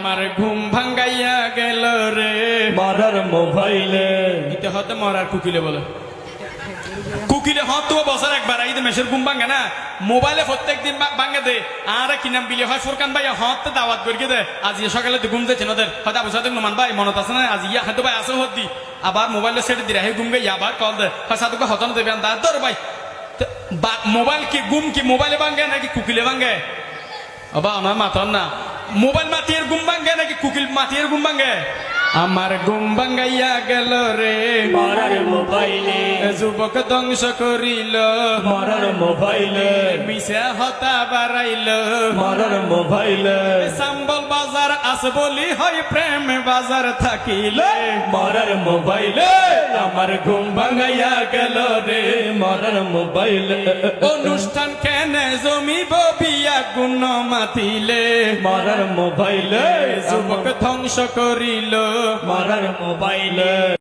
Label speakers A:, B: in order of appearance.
A: আমার ঘুম ভাঙ্গাইয়া গেল রে।
B: মরার মোবাইলে।
A: ইতে হতে মরার কুকিলে বলে। কুকিলে হত তো বছর একবার এই মেসের ঘুম ভাঙ্গে না। মোবাইলে প্রত্যেক দিন ভাঙ্গে দে। আর কি নাম বিলে হয় ফোরকান ভাই হত দাওয়াত করিয়ে দে। আজ সকালে তো ঘুম যাচ্ছে নদের হয়তো আবু সাদেক নমান ভাই মনত আছে না? আজ ইয়া হয়তো ভাই আসো হত দি আবার মোবাইলে সেট দিরা হে ঘুম গে আবার কল দে। হয় সাদুকে হতন দেবে? দা দর ভাই। মোবাইল কি গুম কি মোবাইলে ভাঙ্গে নাকি কুকিলে ভাঙ্গে? অবা আমার মাতন না। মোবাইল মাতিয়ের ঘুম ভাঙ্গে নাকি কুকিল মাতিয়ের ঘুম ভাঙ্গে আমার ঘুম ভাঙ্গাইয়া গেল রে।
B: মরার মোবাইলে।
A: যুবক ধ্বংস করিল।
B: মরার মোবাইলে।
A: মিশা হতা বাড়াইল।
B: মরার মোবাইলে।
A: সাম্বল বাজার আস বলি হয় প্রেম বাজার থাকিলে।
B: মরার মোবাইলে। আমার ঘুম ভাঙাইয়া গেল রে। মরার মোবাইল।
A: অনুষ্ঠান কেনে জমিব বিয়া গুণ মাতিলে?
B: মরার মোবাইল।
A: যুবক ধ্বংস করিল।
B: মরার মোবাইলে।